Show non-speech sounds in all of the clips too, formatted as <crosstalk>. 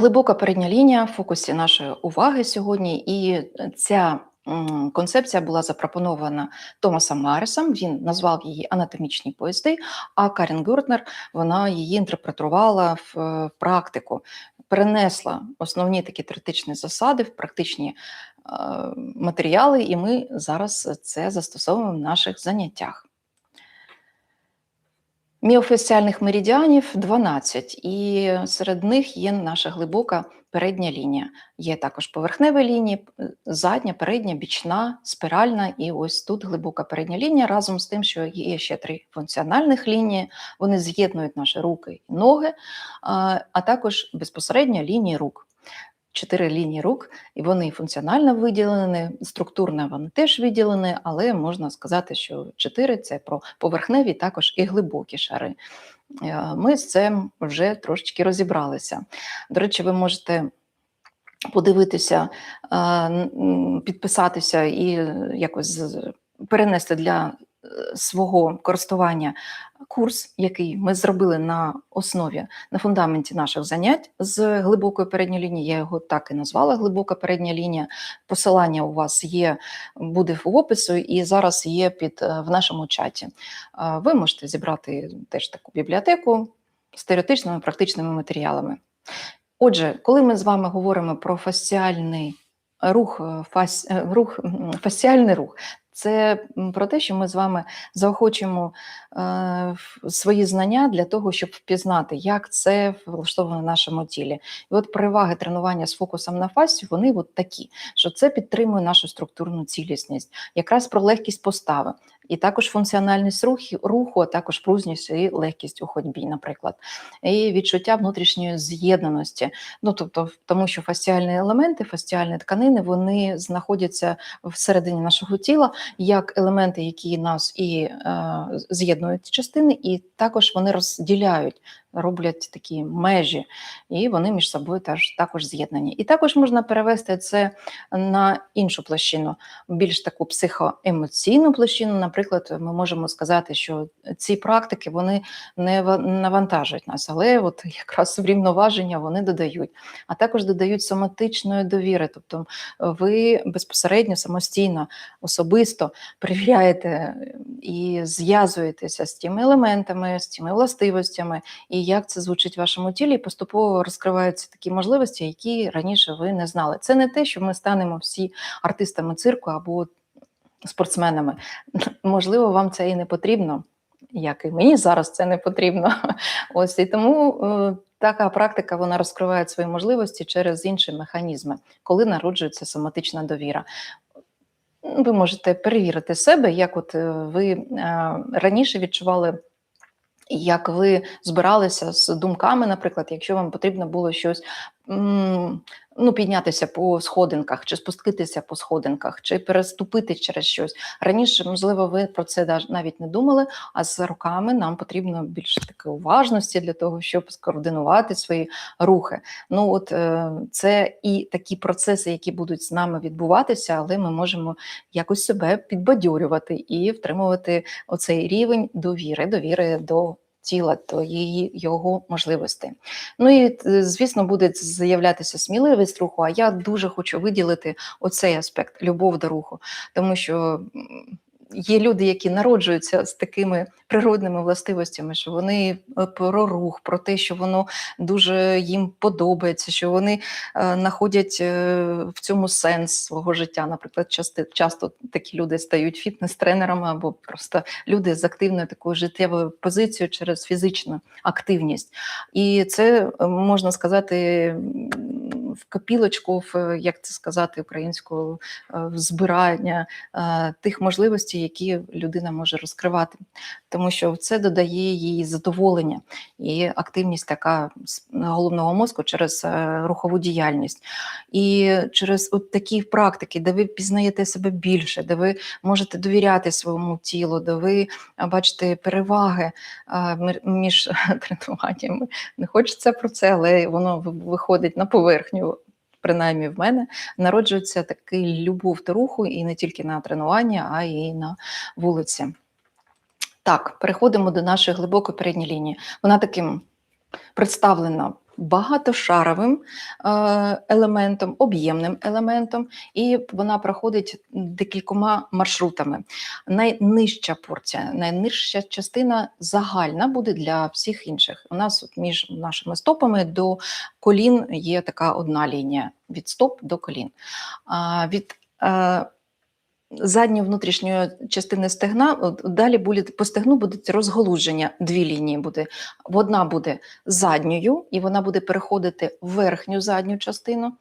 Глибока передня лінія в фокусі нашої уваги сьогодні, і ця концепція була запропонована Томасом Марисом. Він назвав її анатомічні поїзди, а Карін Гюртнер вона її інтерпретувала в практику, перенесла основні такі теоретичні засади в практичні е, матеріали, і ми зараз це застосовуємо в наших заняттях. Міофасціальних меридіанів 12, і серед них є наша глибока передня лінія. Є також поверхневі лінії, задня, передня, бічна, спіральна, і ось тут глибока передня лінія разом з тим, що є ще три функціональних лінії. Вони з'єднують наші руки і ноги, а також безпосередньо лінії рук. Чотири лінії рук, і вони функціонально виділені, структурно вони теж виділені, але можна сказати, що чотири це про поверхневі, також і глибокі шари. Е, Ми з цим вже трошечки розібралися. До речі, ви можете подивитися, е, підписатися і якось перенести для свого користування курс, який ми зробили на основі, на фундаменті наших занять з глибокої передньої лінії. Я його так і назвала глибока передня лінія. Посилання у вас є, буде в опису, і зараз є під е, в нашому чаті. Е, Ви можете зібрати теж таку бібліотеку з теоретичними практичними матеріалами. Отже, коли ми з вами говоримо про фасціальний рух, е, фас, е, рух фасціальний рух, це про те, що ми з вами заохочуємо е, свої знання для того, щоб впізнати, як це влаштовано в нашому тілі. І от переваги тренування з фокусом на фасі, вони от такі, що це підтримує нашу структурну цілісність, якраз про легкість постави, і також функціональність руху, руху, а також пружність і легкість у ходьбі, наприклад, і відчуття внутрішньої з'єднаності. Ну тобто, тому що фасціальні елементи, фасціальні тканини, вони знаходяться всередині нашого тіла як елементи, які нас і е, з'єднують частини, і також вони розділяють, роблять такі межі, і вони між собою теж також з'єднані. І також можна перевести це на іншу площину, більш таку психоемоційну площину. Наприклад, ми можемо сказати, що ці практики вони не навантажують нас, але от <laughs> якраз врівноваження вони додають, а також додають соматичної довіри. Тобто ви безпосередньо самостійно, особисто перевіряєте і зв'язуєтеся з тими елементами, з тими властивостями, і як це звучить в вашому тілі, і поступово розкриваються такі можливості, які раніше ви не знали. Це не те, що ми станемо всі артистами цирку або спортсменами. <laughs> Можливо, вам це і не потрібно, як і мені зараз це не потрібно. <laughs> Ось і тому е, така практика вона розкриває свої можливості через інші механізми, коли народжується соматична довіра. Ви можете перевірити себе, як от е, ви е, раніше відчували. Як ви збиралися з думками, наприклад, якщо вам потрібно було щось ну, піднятися по сходинках, чи спуститися по сходинках, чи переступити через щось. Раніше, можливо, ви про це навіть не думали, а з роками нам потрібно більше такої уважності для того, щоб скоординувати свої рухи. Ну, от е, це і такі процеси, які будуть з нами відбуватися, але ми можемо якось себе підбадьорювати і втримувати оцей рівень довіри, довіри до тіла, її його можливості. Ну і е, звісно, буде з'являтися сміливість руху. А я дуже хочу виділити оцей аспект любов до руху, тому що. Є люди, які народжуються з такими природними властивостями, що вони е, про рух, про те, що воно дуже їм подобається, що вони е, знаходять е, в цьому сенс свого життя. Наприклад, часто, часто такі люди стають фітнес-тренерами або просто люди з активною такою життєвою позицією через фізичну активність. І це е, можна сказати в копілочку, в як це сказати українською, е, в збирання е, тих можливостей, які людина може розкривати, тому що це додає їй задоволення і активність така головного мозку через е, рухову діяльність. І через от такі практики, де ви пізнаєте себе більше, де ви можете довіряти своєму тілу, де ви бачите переваги між <laughs> тренуваннями. Не хочеться про це, але воно виходить на поверхню. Принаймні в мене народжується такий любов до руху і не тільки на тренування, а й на вулиці. Так, переходимо до нашої глибокої передньої лінії. Вона таким представлена багатошаровим е, елементом, об'ємним елементом, і вона проходить декількома маршрутами. Найнижча порція, найнижча частина загальна буде для всіх інших. У нас от між нашими стопами до колін є така одна лінія від стоп до колін. Від е, задньої внутрішньої частини стегна далі буде по стегну будуть розголуження. Дві лінії буде. Одна буде задньою, і вона буде переходити в верхню задню частину.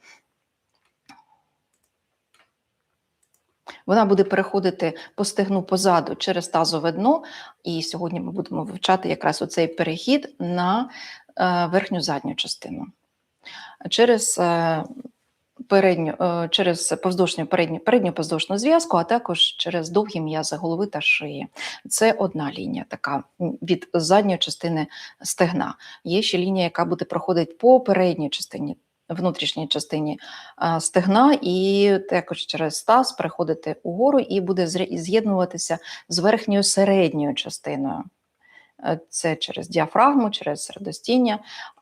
Вона буде переходити по стегну позаду через тазове дно, і сьогодні ми будемо вивчати якраз оцей перехід на е, верхню задню частину. Через е, передню, е, через повздовжню передню, передню повздовжну зв'язку, а також через довгі м'язи голови та шиї. Це одна лінія, така від задньої частини стегна. Є ще лінія, яка буде проходити по передній частині, внутрішній частині а, стегна, і також через таз переходити угору і буде з'єднуватися з верхньою середньою частиною. Е, Це через діафрагму, через середостіння.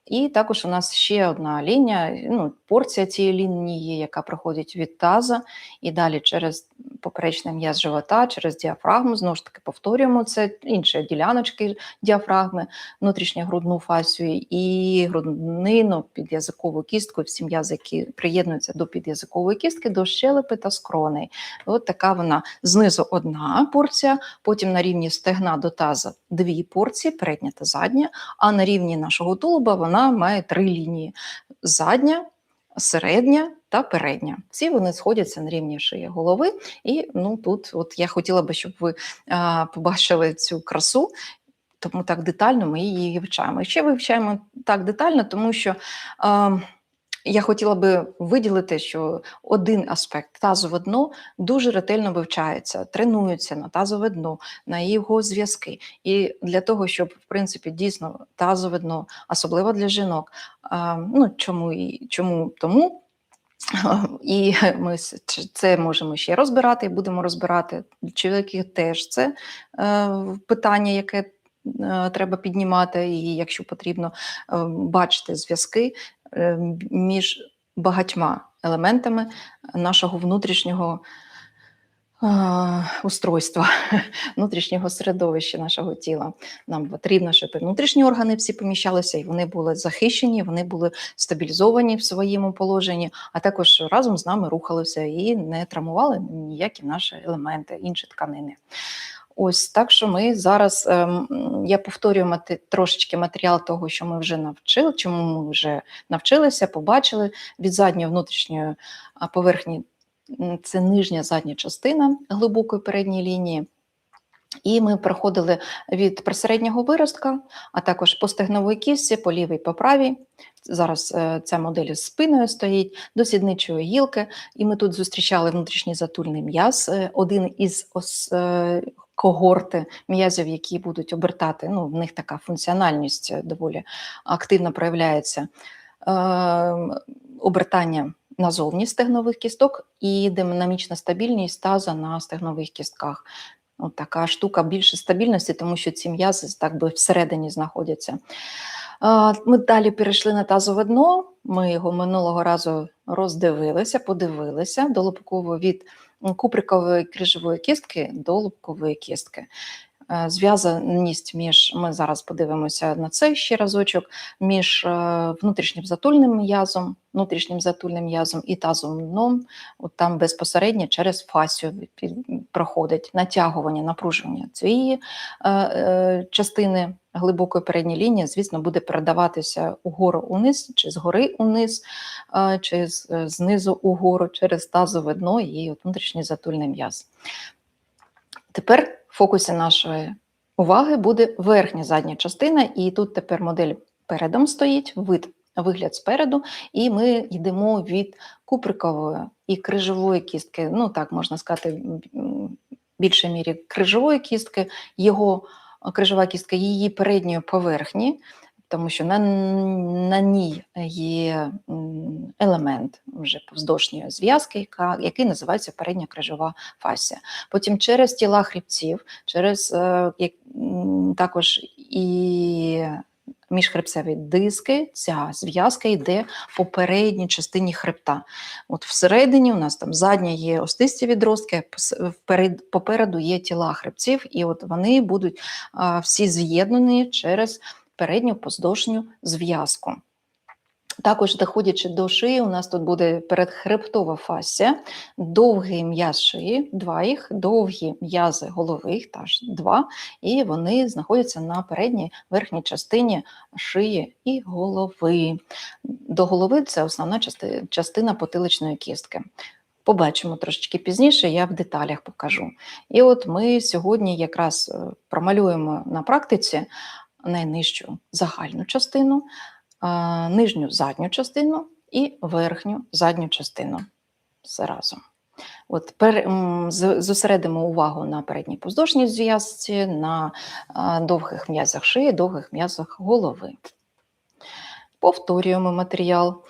І також у нас ще одна лінія, ну, порція цієї лінії, яка проходить від таза і далі через поперечний м'яз живота, через діафрагму. Знову ж таки, повторюємо це інші діляночки діафрагми, внутрішню грудну фасію і груднину, під'язикову кістку, всі м'язи, які приєднуються до під'язикової кістки, до щелепи та скроней. От така вона знизу одна порція, потім на рівні стегна до таза дві порції, передня та задня, а на рівні нашого тулуба вона має три лінії: задня, середня та передня. Всі вони сходяться на рівні шиї голови. І ну тут, от я хотіла би, щоб ви а, побачили цю красу. Тому так детально ми її вивчаємо. І ще вивчаємо так детально, тому що а, я хотіла би виділити, що один аспект тазове дно дуже ретельно вивчається, тренується на тазове дно, на його зв'язки. І для того, щоб в принципі дійсно тазове дно, особливо для жінок, ну чому і чому тому. <laughs> І ми це можемо ще розбирати і будемо розбирати. Чоловіки теж це е, питання, яке е, треба піднімати, і якщо потрібно е, бачити зв'язки між багатьма елементами нашого внутрішнього е, устройства, <laughs> внутрішнього середовища нашого тіла. Нам потрібно, щоб внутрішні органи всі поміщалися, і вони були захищені, вони були стабілізовані в своєму положенні, а також разом з нами рухалися і не травмували ніякі наші елементи, інші тканини. Ось так що ми зараз ем, я повторюю мати, трошечки матеріал того, що ми вже навчили, чому ми вже навчилися, побачили від задньої внутрішньої поверхні. Це нижня задня частина глибокої передньої лінії. І ми проходили від присереднього виростка, а також по стегновій кістці, по лівій, по правій. Зараз е, ця модель з спиною стоїть, до сідничої гілки. І ми тут зустрічали внутрішній затульний м'яз, е, один із е, когорти м'язів, які будуть обертати. Ну, в них така функціональність е, доволі активно проявляється. Е, обертання назовні стегнових кісток і динамічна стабільність таза на стегнових кістках. От така штука більше стабільності, тому що ці м'язи так би всередині знаходяться. Ми далі перейшли на тазове дно. Ми його минулого разу роздивилися, подивилися до від куприкової крижової кістки до лобкової кістки. Е, Зв'язаність між ми зараз подивимося на це ще разочок, між е, внутрішнім затульним м'язом, внутрішнім затульним м'язом і тазовим дном, от там безпосередньо через фасію проходить натягування, напруження цієї е, частини глибокої передньої лінії, звісно, буде передаватися угору униз, чи згори униз, чи знизу угору через тазове дно і внутрішній затульний м'яз. Тепер фокусі нашої уваги буде верхня задня частина, і тут тепер модель передом стоїть, вид, вигляд спереду, і ми йдемо від куприкової і крижової кістки, ну так можна сказати, в більшій мірі крижової кістки, його крижова кістка її передньої поверхні, тому що на, на ній є елемент вже повздовжньої зв'язки, який називається передня крижова фасія. Потім через тіла хребців, через е, також і міжхребцеві диски, ця зв'язка йде по передній частині хребта. От всередині у нас там задня є остисті відростки, попереду є тіла хребців, і от вони будуть всі з'єднані через передню поздовжню зв'язку. Також, доходячи до шиї, у нас тут буде передхребтова фасція, довгий м'яз шиї, два їх, довгі м'язи голови, їх теж два, і вони знаходяться на передній верхній частині шиї і голови. До голови це основна частина потиличної кістки. Побачимо трошечки пізніше, я в деталях покажу. І от ми сьогодні якраз е, промалюємо на практиці найнижчу загальну частину, нижню задню частину і верхню задню частину. Все разом. От зосередимо увагу на передній поздовжній зв'язці, на довгих м'язах шиї, довгих м'язах голови. Повторюємо матеріал.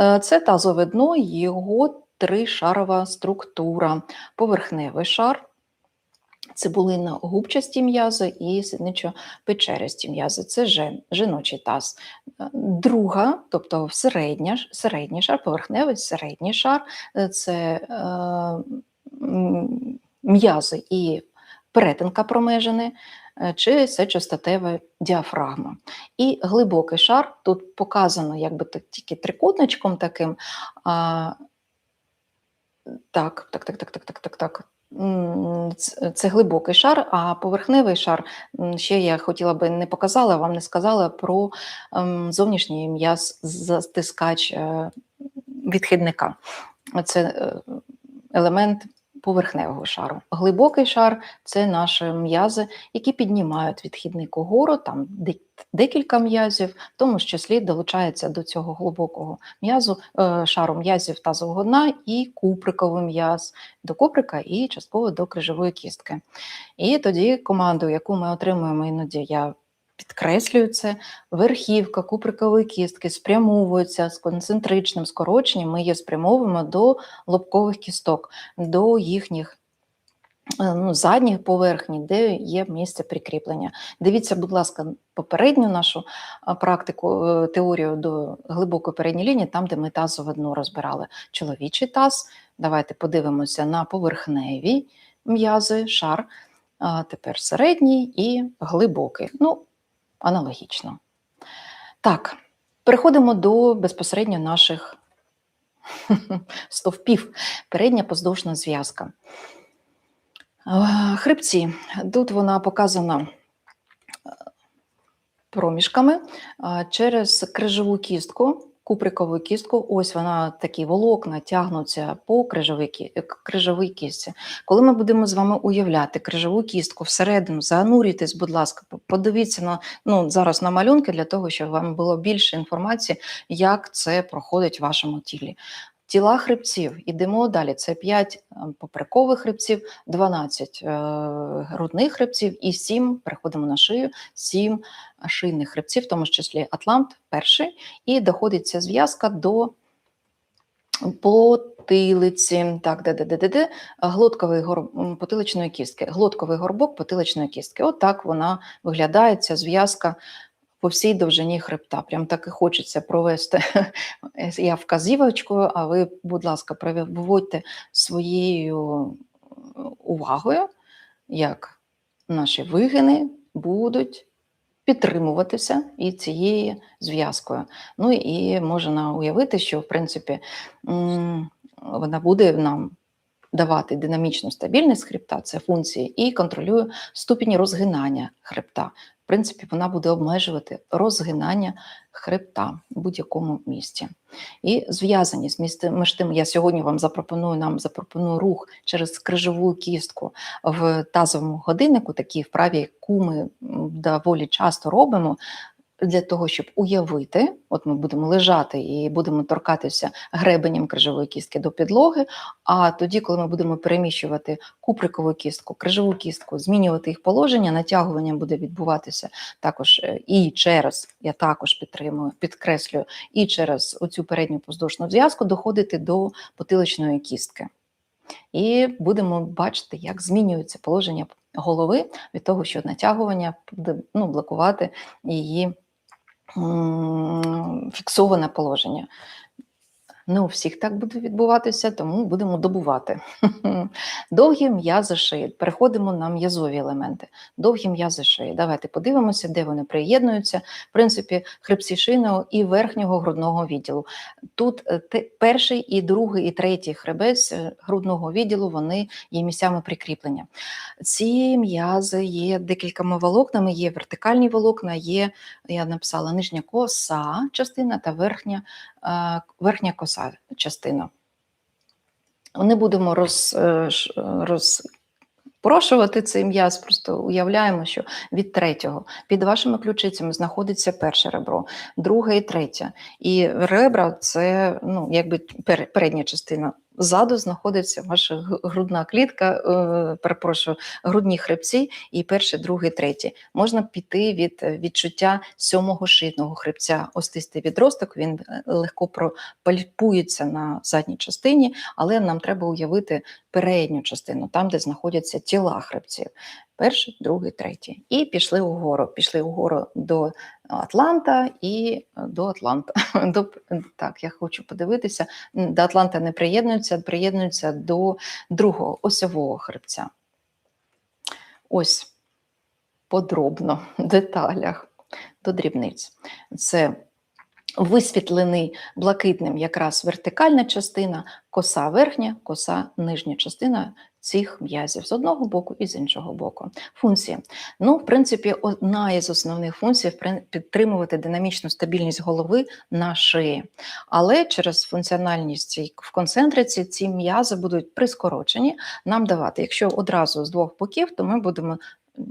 Е, Це тазове дно, його тришарова структура. Поверхневий шар, цибулинно-губчасті м'язи і сідничо-печерясті м'язи. Це жен, жіночий таз. Е, Друга, тобто середня, середній шар, поверхневий середній шар е, це е, м'язи і перетинка промежини, е, чи сечостатева діафрагма. І глибокий шар, тут показано якби тільки трикутничком таким. А, так, так, так, так, так, так, так, так. Це глибокий шар, а поверхневий шар ще я хотіла би не показала, вам не сказала про ем, зовнішній м'яз затискач е, відхідника. Це е, елемент поверхневого шару. Глибокий шар це наші м'язи, які піднімають відхідник угору, там декілька м'язів, в тому числі долучається до цього глибокого м'язу, е, шару м'язів тазового дна і куприковий м'яз до куприка і частково до крижової кістки. І тоді команду, яку ми отримуємо, іноді я підкреслюю це, верхівка куприкової кістки спрямовується з концентричним скороченням, ми її спрямовуємо до лобкових кісток, до їхніх е, ну, задніх поверхні, де є місце прикріплення. Дивіться, будь ласка, попередню нашу практику, е, теорію до глибокої передньої лінії, там, де ми тазове дно розбирали. Чоловічий таз. Давайте подивимося на поверхневі м'язи, шар. А тепер середній і глибокий. Ну, аналогічно. Так, переходимо до безпосередньо наших стовпів. Передня поздовжна зв'язка. Е, Хребці. Тут вона показана е, проміжками е, через крижову кістку, куприкову кістку. Ось вона такі волокна тягнуться по е, крижовій кістці. Коли ми будемо з вами уявляти крижову кістку всередину, занурюйтесь, будь ласка, подивіться на ну, зараз на малюнки для того, щоб вам було більше інформації, як це проходить в вашому тілі. Тіла хребців, ідемо далі. Це 5 поперекових хребців, 12 е, грудних хребців і 7, переходимо на шию, 7 шийних хребців, в тому числі атлант перший, і доходить ця зв'язка до потилиці, так, де, де, де, де, де, глотковий гор... потиличної кістки, глотковий горбок потиличної кістки. От вона виглядає, ця зв'язка по всій довжині хребта. Прям так і хочеться провести. <laughs> Я вказівочку, а ви, будь ласка, виводьте своєю е, увагою, як наші вигини будуть підтримуватися і цією зв'язкою. Ну і можна уявити, що в принципі вона буде нам давати динамічну стабільність хребта, це функції, і контролює ступінь розгинання хребта. В принципі, вона буде обмежувати розгинання хребта в будь-якому місці. І зв'язаність між тим, між тим, я сьогодні вам запропоную нам запропоную рух через крижову кістку в тазовому годиннику, такі вправі, яку ми доволі часто робимо. Для того, щоб уявити, от ми будемо лежати і будемо торкатися гребенем крижової кістки до підлоги. А тоді, коли ми будемо переміщувати куприкову кістку, крижову кістку, змінювати їх положення, натягування буде відбуватися також е, і через, я також підтримую, підкреслюю, і через оцю передню поздошну зв'язку доходити до потиличної кістки. І будемо бачити, як змінюється положення голови від того, що натягування буде ну, блокувати її фіксоване положення. Не у всіх так буде відбуватися, тому будемо добувати. <laughs> Довгі м'язи шиї. Переходимо на м'язові елементи. Довгі м'язи шиї. Давайте подивимося, де вони приєднуються. В принципі, хребці шийного і верхнього грудного відділу. Тут е, перший, і другий, і третій хребець е, грудного відділу вони є місцями прикріплення. Ці м'язи є декількома волокнами, є вертикальні волокна, є, я написала, нижня коса частина та верхня, верхня коса частина. Не будемо роз, е, розпрошувати цей м'яз, просто уявляємо, що від третього під вашими ключицями знаходиться перше ребро, друге і третє. І ребра це ну, якби передня частина. Ззаду знаходиться ваша грудна клітка, е, перепрошую, грудні хребці і перший, другий, третій. Можна піти від е, відчуття сьомого шийного хребця. Остистий відросток він е, легко пропальпується на задній частині, але нам треба уявити передню частину, там, де знаходяться тіла хребців. Перший, другий, третій. І пішли угору. Пішли угору до Атланта і е, до Атланта. <laughs> До, так, я хочу подивитися. До Атланта не приєднуються, приєднуються до другого осьового хребця. Ось подробно, в деталях, до дрібниць. Це висвітлений блакитним якраз вертикальна частина, коса верхня, коса нижня частина цих м'язів з одного боку і з іншого боку. Функції. Ну, в принципі, одна із основних функцій підтримувати динамічну стабільність голови на шиї. Але через функціональність в концентриці ці м'язи будуть прискорочені нам давати. Якщо одразу з двох боків, то ми будемо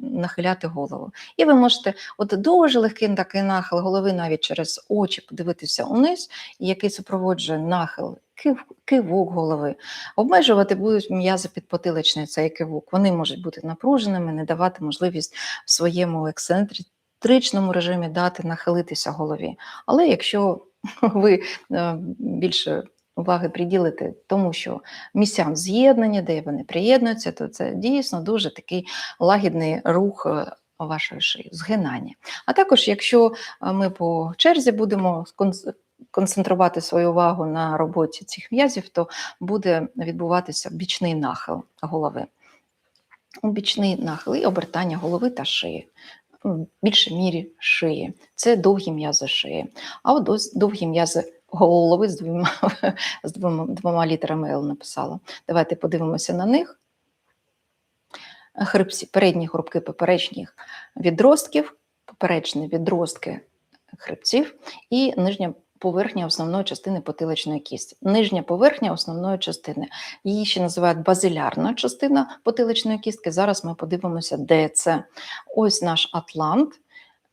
нахиляти голову. І ви можете от дуже легкий такий нахил голови навіть через очі подивитися униз, який супроводжує нахил, кив, кивок голови. Обмежувати будуть м'язи підпотиличний цей кивок. Вони можуть бути напруженими, не давати можливість в своєму ексцентричному режимі дати нахилитися голові. Але якщо <laughs> ви е, більше уваги приділите тому, що місцям з'єднання, де вони приєднуються, то це дійсно дуже такий лагідний рух е, вашої шиї, згинання. А також, якщо е, ми по черзі будемо концентрувати свою увагу на роботі цих м'язів, то буде відбуватися бічний нахил голови. Бічний нахил і обертання голови та шиї. В більшій мірі шиї. Це довгі м'язи шиї. А от довгі м'язи голови з двома, з двома, двома літерами Л написала. Давайте подивимося на них. Хребці, передні хрупки поперечних відростків, поперечні відростки хребців і нижня поверхня основної частини потиличної кісті. Нижня поверхня основної частини. Її ще називають базилярна частина потиличної кістки. Зараз ми подивимося, де це. Ось наш атлант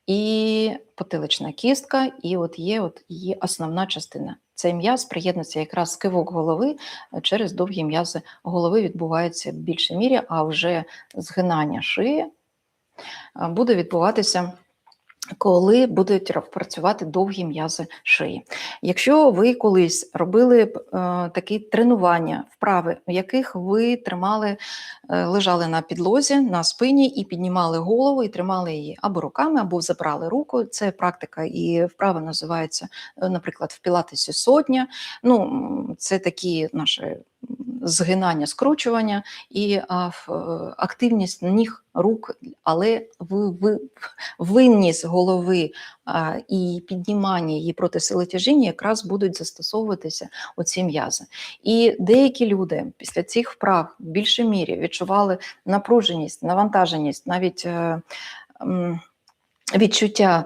і потилична кістка, і от є от її основна частина. Цей м'яз приєднується якраз кивок голови е, через довгі м'язи голови відбувається в більшій мірі, а вже згинання шиї е, буде відбуватися. Коли будуть працювати довгі м'язи шиї. Якщо ви колись робили б, е, такі тренування, вправи, в яких ви тримали, е, лежали на підлозі, на спині і піднімали голову і тримали її або руками, або забрали руку. Це практика і вправа називається, е, наприклад, в пілатесі сотня. Ну, це такі наші згинання, скручування і е, активність ніг, рук, але ви, ви, винніс голови і піднімання її проти сили тяжіння якраз будуть застосовуватися оці м'язи. І деякі люди після цих вправ в більшій мірі відчували напруженість, навантаженість, навіть е, відчуття.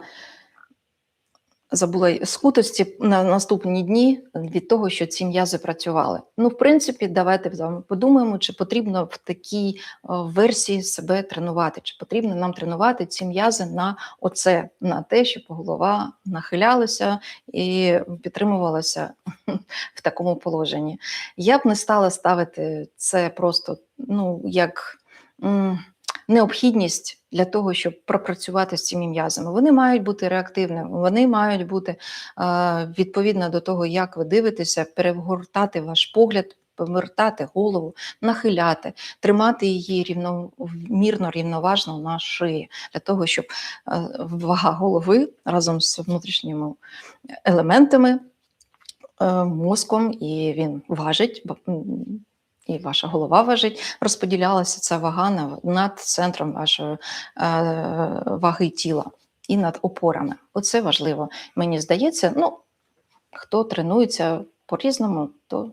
Забула скутості на наступні дні від того, що ці м'язи працювали. Ну, в принципі, давайте подумаємо, чи потрібно в такій е, версії себе тренувати, чи потрібно нам тренувати ці м'язи на оце, на те, щоб голова нахилялася і підтримувалася <laughs> в такому положенні. Я б не стала ставити це просто ну, як. Необхідність для того, щоб пропрацювати з цими м'язами. Вони мають бути реактивними, вони мають бути е, відповідно до того, як ви дивитеся, перегортати ваш погляд повертати голову, нахиляти, тримати її рівномірно, рівноважно на шиї, для того, щоб е, вага голови разом з внутрішніми елементами, е, мозком, і він важить. І ваша голова важить, розподілялася ця вага над центром вашої е, ваги тіла і над опорами. Оце важливо. Мені здається, ну, хто тренується по-різному, то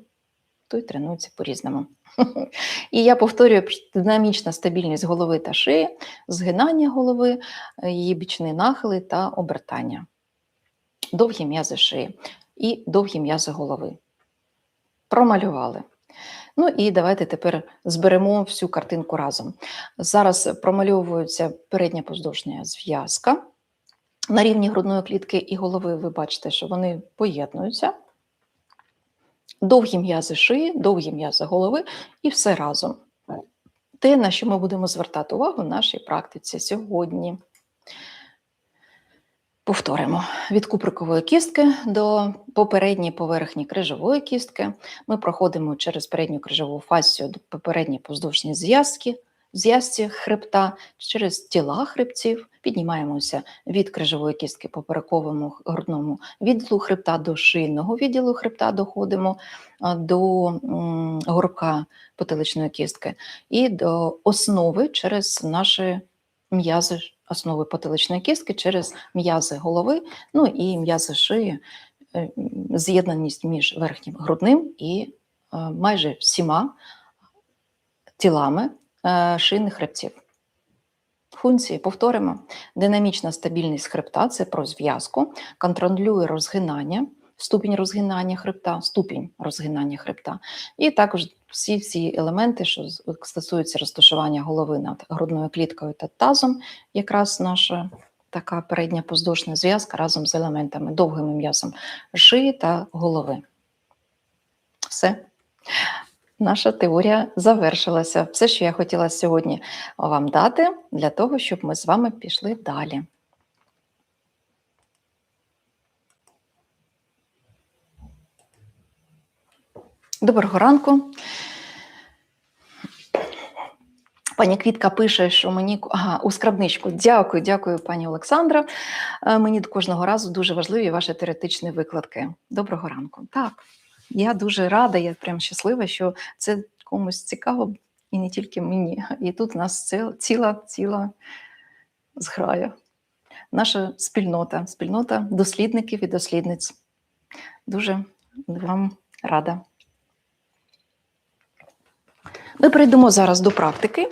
той тренується по-різному. <laughs> І я повторюю динамічна стабільність голови та шиї, згинання голови, е, її бічні нахили та обертання. Довгі м'язи шиї і довгі м'язи голови. Промалювали. Ну і давайте тепер зберемо всю картинку разом. Зараз промальовується передня поздовжня зв'язка. На рівні грудної клітки і голови ви бачите, що вони поєднуються. Довгі м'язи шиї, довгі м'язи голови і все разом. Те, на що ми будемо звертати увагу в нашій практиці сьогодні. Повторимо: від куприкової кістки до попередньої поверхні крижової кістки. Ми проходимо через передню крижову фасцію до попередньої поздовжні зв'язки, зв'язці хребта, через тіла хребців, піднімаємося від крижової кістки по поперековому грудному відділу хребта до шийного відділу хребта, доходимо до горбка потиличної кістки. І до основи через наші м'язи основи потиличної кістки, через м'язи голови, ну і м'язи шиї, е, з'єднаність між верхнім грудним і е, майже всіма тілами е, шийних хребців. Функції повторимо. Динамічна стабільність хребта це про зв'язку, контролює розгинання, ступінь розгинання хребта, ступінь розгинання хребта. І також всі ці елементи, що стосуються розташування голови над грудною кліткою та тазом, якраз наша така передня поздошна зв'язка разом з елементами довгим м'ясом шиї та голови. Все. Наша теорія завершилася. Все, що я хотіла сьогодні вам дати, для того, щоб ми з вами пішли далі. Доброго ранку. Пані Квітка пише, що мені ага, у скрабничку. Дякую, дякую, пані Олександра. Е, Мені кожного разу дуже важливі ваші теоретичні викладки. Доброго ранку. Так, я дуже рада, я прям щаслива, що це комусь цікаво, і не тільки мені. І тут у нас ціла, ціла зграя. Наша спільнота, спільнота дослідників і дослідниць. Дуже вам рада. Ми перейдемо зараз до практики.